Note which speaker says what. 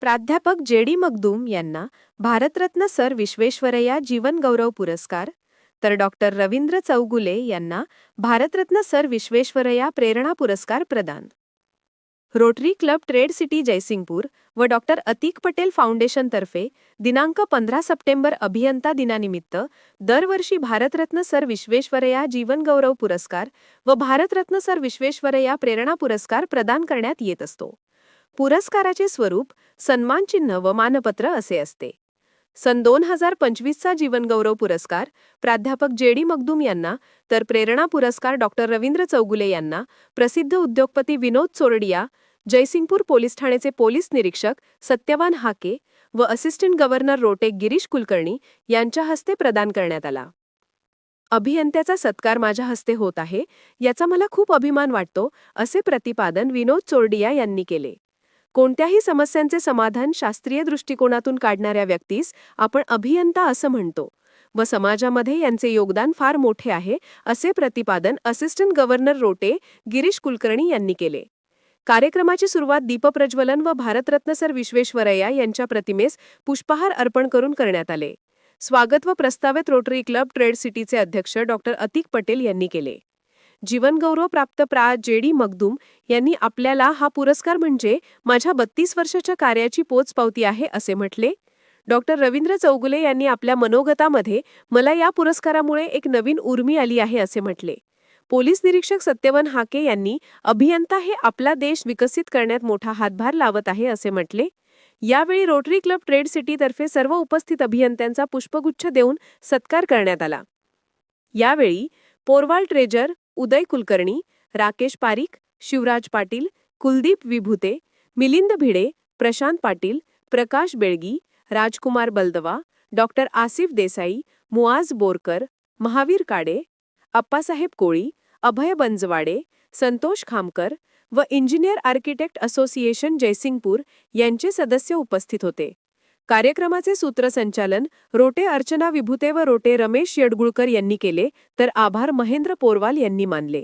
Speaker 1: प्राध्यापक जे डी मगदूम यांना भारतरत्न सर विश्वेश्वरय्या जीवनगौरव पुरस्कार तर डॉक्टर रवींद्र चौगुले यांना भारतरत्न सर विश्वेश्वरय्या प्रेरणा पुरस्कार प्रदान. Rotary club trade city Jaysingpur व डॉक्टर अतिक पटेल फाउंडेशनतर्फे दिनांक पंधरा सप्टेंबर अभियंता दिनानिमित्त दरवर्षी भारतरत्न सर विश्वेश्वरय्या जीवनगौरव पुरस्कार व भारतरत्न सर विश्वेश्वरय्या प्रेरणा पुरस्कार प्रदान करण्यात येत असतो. पुरस्काराचे स्वरूप सन्मानचिन्ह व मानपत्र असे असते. सन दोन हजार पंचवीसचा जीवनगौरव पुरस्कार प्राध्यापक जे डी मगदूम यांना तर प्रेरणा पुरस्कार डॉक्टर रवींद्र चौगुले यांना प्रसिद्ध उद्योगपती विनोद चोरडिया जयसिंगपूर पोलीस ठाण्याचे पोलीस निरीक्षक सत्यवान हाके व असिस्टंट गव्हर्नर रोटे गिरीश कुलकर्णी यांच्या हस्ते प्रदान करण्यात आला. अभियंत्याचा सत्कार माझ्या हस्ते होत आहे याचा मला खूप अभिमान वाटतो असे प्रतिपादन विनोद चोरडिया यांनी केले. कोणत्याही समस्यांचे समाधान शास्त्रीय दृष्टिकोनातून काढणाऱ्या व्यक्तीस आपण अभियंता असं म्हणतो. व समाजामध्ये यांचे योगदान फार मोठे आहे असे प्रतिपादन असिस्टंट गव्हर्नर रोटे गिरीश कुलकर्णी यांनी केले. कार्यक्रमाची सुरुवात दीपप्रज्वलन व भारतरत्न सर विश्वेश्वरय्या यांच्या प्रतिमेस पुष्पहार अर्पण करून करण्यात आले. स्वागत व प्रस्तावित रोटरी क्लब ट्रेड सिटीचे अध्यक्ष डॉक्टर अतिक पटेल यांनी केले. जीवनगौरव प्राप्त प्रा. जे. डी. मगदूम यांनी आपल्याला हा पुरस्कार म्हणजे माझ्या बत्तीस वर्षाच्या कार्याची पोचपावती आहे असे म्हटले. डॉक्टर रवींद्र चौगुले यांनी आपल्या मनोगतामध्ये मला या पुरस्कारामुळे एक नवीन उर्मी आली आहे असे म्हटले. पोलीस निरीक्षक सत्यवन हाके यांनी अभियंता हे आपला देश विकसित करण्यात मोठा हातभार लावत आहे असे म्हटले. यावेळी रोटरी क्लब ट्रेड सिटीतर्फे सर्व उपस्थित अभियंत्यांचा पुष्पगुच्छ देऊन सत्कार करण्यात आला. यावेळी पोरवाल ट्रेजर उदय कुलकर्णी राकेश पारिक शिवराज पाटील कुलदीप विभूते मिलिंद भिडे प्रशांत पाटील प्रकाश बेळगी राजकुमार बलदवा डॉक्टर आसिफ देसाई मुआज बोरकर महावीर काडे अप्पासाहेब कोळी अभय बंजवाडे संतोष खामकर व इंजिनियर आर्किटेक्ट असोसिएशन जयसिंगपूर यांचे सदस्य उपस्थित होते. कार्यक्रमाचे सूत्रसंचालन रोटे अर्चना विभुते व रोटे रमेश येडगुळकर यांनी केले तर आभार महेंद्र पोरवाल यांनी मानले.